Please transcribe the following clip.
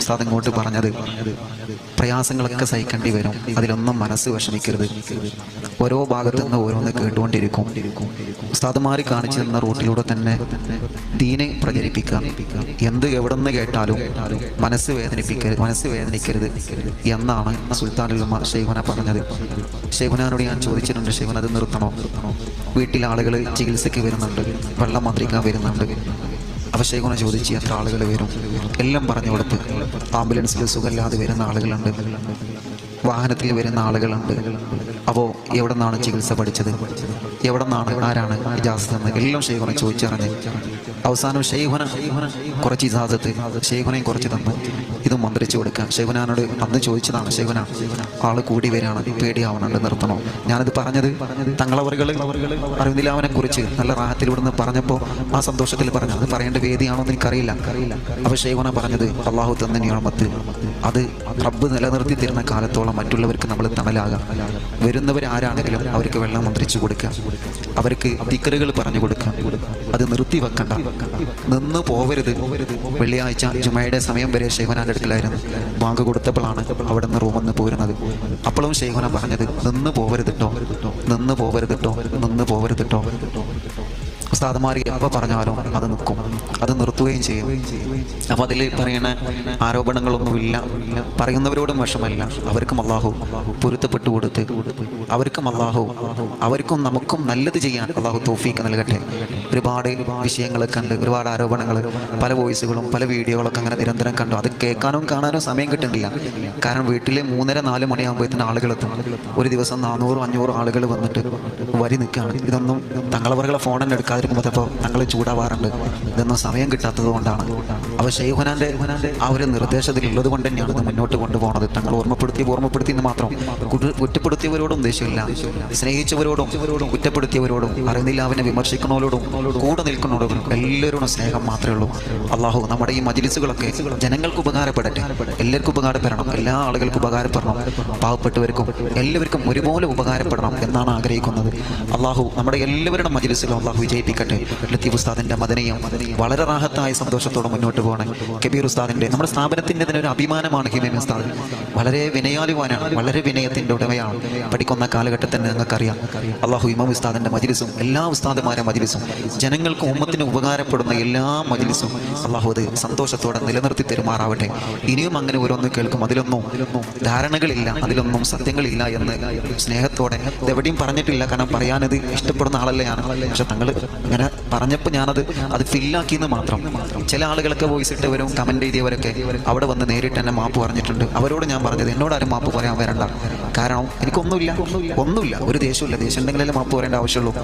ഉസ്താദ് ഇങ്ങോട്ട് പറഞ്ഞത് പ്രയാസങ്ങളൊക്കെ സഹിക്കേണ്ടി വരും. അതിലൊന്നും മനസ്സ് വിഷമിക്കരുത്. ഓരോ ഭാഗത്തു നിന്ന് ഓരോന്ന് കേട്ടുകൊണ്ടിരിക്കും. ഉസ്താദ് ഉസ്താദുമാർ കാണിച്ചു തന്ന റൂട്ടിലൂടെ തന്നെ ദീനെ പ്രചരിപ്പിക്കുക. എന്ത് എവിടെ നിന്ന് കേട്ടാലും മനസ്സ് വേദനിപ്പിക്കരുത് മനസ്സ് വേദനിക്കരുത് എന്നാണ് സുൽത്താനുൽ ഷെയ്ഖുന പറഞ്ഞത്. ഷെയ്ഖുനാനോട് ഞാൻ ചോദിച്ചിട്ടുണ്ട് ഷെയ്ഖുന അത് നിർത്തണോ? വീട്ടിൽ ആളുകൾ ചികിത്സയ്ക്ക് വരുന്നുണ്ട് വെള്ളം മന്ത്രിക്കാൻ വരുന്നുണ്ട്. ഷെയ്ഖുന ചോദിച്ച് എത്ര ആളുകൾ വരും? എല്ലാം പറഞ്ഞു കൊടുത്ത് ആംബുലൻസിൽ സുഖമില്ലാതെ വരുന്ന ആളുകളുണ്ട്. വാഹനത്തിൽ വരുന്ന ആളുകളുണ്ട്. അപ്പോൾ എവിടെ നിന്നാണ് ചികിത്സ പഠിച്ചത്? എവിടെ നിന്നാണ് ആരാണ് എന്ന് എല്ലാം ഷെയ്ഖുന ചോദിച്ചറിഞ്ഞ് അവസാനം ഷെയ്ഖുന കുറച്ച് ഇജാസത്ത് ഷെയ്ഖുനയും കുറച്ച് തന്നു ഇതും മന്ത്രിച്ചു കൊടുക്കുക. ഷെയ്ഖുനാനോട് അന്ന് ചോദിച്ചതാണ് ഷെയ്ഖുന ആൾ കൂടി വരികയാണ് പേടിയാവണുണ്ട് നിർത്തണോ? ഞാനത് പറഞ്ഞത് തങ്ങളവറുകൾ അറിവിലാവനെ കുറിച്ച് നല്ല റാഹത്തിൽ ഇവിടുന്ന് പറഞ്ഞപ്പോൾ ആ സന്തോഷത്തിൽ പറഞ്ഞു. അത് പറയേണ്ട വേദിയാണോ എന്ന് എനിക്കറിയില്ല. അപ്പോൾ ഷെയ്ഖുന പറഞ്ഞത് അള്ളാഹു തന്ന നിയമത്ത് അത് റബ്ബ് നിലനിർത്തി തരുന്ന കാലത്തോളം മറ്റുള്ളവർക്ക് നമ്മൾ തണലാകാം. വരുന്നവർ ആരാണെങ്കിലും അവർക്ക് വെള്ളം മന്ത്രിച്ചു കൊടുക്കാം. അവർക്ക് ദിക്കറുകൾ പറഞ്ഞു കൊടുക്കാം. അത് നിർത്തി വെക്കണ്ട നിന്ന് പോവരുത്. വെള്ളിയാഴ്ച ജുമയുടെ സമയം വരെ ഷെയ്ഖുനാന്റെ അടുക്കലായിരുന്നു. ബാങ്ക് കൊടുത്തപ്പോഴാണ് അവിടെ നിന്ന് റൂമിൽ നിന്ന് പോരുന്നത്. അപ്പോഴും ഷെയ്ഖുന പറഞ്ഞത് നിന്ന് പോവരുത് കേട്ടോ നിന്ന് പോവരുത് കേട്ടോ നിന്ന് പോവരുത് കേട്ടോ ഉസ്താദന്മാർ എപ്പോൾ പറഞ്ഞാലും അത് നിൽക്കും അത് നിർത്തുകയും ചെയ്യും. അപ്പോൾ അതിൽ പറയുന്ന ആരോപണങ്ങളൊന്നുമില്ല. പറയുന്നവരോടും വിഷമല്ല അവർക്കും അള്ളാഹു പൊരുത്തപ്പെട്ടു കൊടുത്ത് അവർക്കും അള്ളാഹു അവർക്കും നമുക്കും നല്ലത് ചെയ്യാൻ അള്ളാഹു തോഫീക്ക് നൽകട്ടെ. ഒരുപാട് വിഷയങ്ങളൊക്കെ ഉണ്ട് ഒരുപാട് ആരോപണങ്ങൾ പല വോയിസുകളും പല വീഡിയോകളൊക്കെ അങ്ങനെ നിരന്തരം കണ്ടു. അത് കേൾക്കാനും കാണാനും സമയം കിട്ടുന്നില്ല. കാരണം വീട്ടിലെ മൂന്നര നാല് മണിയാകുമ്പോഴത്തേന് ആളുകളെത്തും. ഒരു ദിവസം നാനൂറും അഞ്ഞൂറും ആളുകൾ വന്നിട്ട് വരി നിൽക്കുകയാണ്. ഇതൊന്നും തങ്ങളവറുകളെ ഫോണിൽ എടുക്കാതിരിക്കുമ്പോൾ അപ്പോൾ ഞങ്ങൾ ചൂടാവാറുണ്ട്. ഇതൊന്നും സമയം കിട്ടാത്തത് കൊണ്ടാണ്. അപ്പോൾ ഷെയ്ഹുനാന്റെ ആ ഒരു നിർദ്ദേശത്തിൽ ഉള്ളത് കൊണ്ട് തന്നെയാണ് ഇത് മുന്നോട്ട് കൊണ്ടുപോകുന്നത് തങ്ങൾ ഓർമ്മപ്പെടുത്തി ഓർമ്മപ്പെടുത്തി എന്ന് മാത്രം കുറ്റ- കുറ്റപ്പെടുത്തിയവരോടും ദേഷ്യമില്ല സ്നേഹിച്ചവരോടും കുറ്റപ്പെടുത്തിയവരോടും അറിയുന്നില്ല അവനെ വിമർശിക്കുന്നവരോടും കൂടെ നിൽക്കുന്നവരോടും എല്ലാവരോടും സ്നേഹം മാത്രമേ ഉള്ളൂ. അള്ളാഹു നമ്മുടെ ഈ മജിലിസുകളൊക്കെ ജനങ്ങൾക്ക് ഉപകാരപ്പെടട്ടെ. എല്ലാവർക്കും ഉപകാരപ്പെടണം. എല്ലാ ആളുകൾക്കും ഉപകാരപ്പെടണം. പാവപ്പെട്ടവർക്കും എല്ലാവർക്കും ഒരുപോലെ ഉപകാരപ്പെടണം എന്നാണ് ആഗ്രഹിക്കുന്നത്. അള്ളാഹു നമ്മുടെ എല്ലാവരുടെ മജിലിസിലും അള്ളാഹു വിജയിപ്പിക്കട്ടെ ലത്തീഫ് ഉസ്താദിന്റെ മദനയും വളരെ റാഹത്തായ സന്തോഷത്തോടെ മുന്നോട്ട് പോകണം. കബീർ ഉസ്താദിന്റെ നമ്മുടെ സ്ഥാപനത്തിന്റെ തന്നെ ഒരു അഭിമാനമാണ് ഹിമേം ഉസ്താദ്. വളരെ വിനയാലുവാനാണ് വളരെ വിനയത്തിന്റെ ഉടമയാണ്. പഠിക്കുന്ന കാലഘട്ടത്തിൽ നിങ്ങൾക്കറിയാം അള്ളാഹു ഇമാം ഉസ്താദിന്റെ മജിലിസും എല്ലാ ഉസ്താദുമാരെ മജിലിസും ജനങ്ങൾക്ക് ഉമ്മത്തിന് ഉപകാരപ്പെടുന്ന എല്ലാ മജിലിസും അള്ളാഹു അത് സന്തോഷത്തോടെ നിലനിർത്തി തെരുമാറാവട്ടെ. ഇനിയും അങ്ങനെ ഓരോന്ന് കേൾക്കും അതിലൊന്നും ധാരണകളില്ല അതിലൊന്നും സത്യങ്ങളില്ല എന്ന് സ്നേഹത്തോടെ ഇതെവിടെയും പറഞ്ഞിട്ടില്ല. കാരണം പറയാനത് ഇഷ്ടപ്പെടുന്ന ആളല്ലേ ആണ് പക്ഷെ തങ്ങൾ ഇങ്ങനെ പറഞ്ഞപ്പോൾ ഞാനത് അത് ഫില്ലാക്കിയെന്ന് മാത്രം. ചില ആളുകളൊക്കെ വോയിസ് ഇട്ടവരും കമന്റ് ചെയ്തവരൊക്കെ അവിടെ വന്ന് നേരിട്ട് എന്നെ മാപ്പ് പറഞ്ഞിട്ടുണ്ട്. അവരോട് ഞാൻ പറഞ്ഞത് എന്നോട് ആരും മാപ്പ് പറയാൻ വരണ്ട. കാരണം എനിക്കൊന്നുമില്ല. ഒന്നുമില്ല. ഒരു ദേഷ്യമില്ല ദേഷ്യം ഉണ്ടെങ്കിലല്ലേ മാപ്പ് പറയേണ്ട ആവശ്യമുള്ളൂ.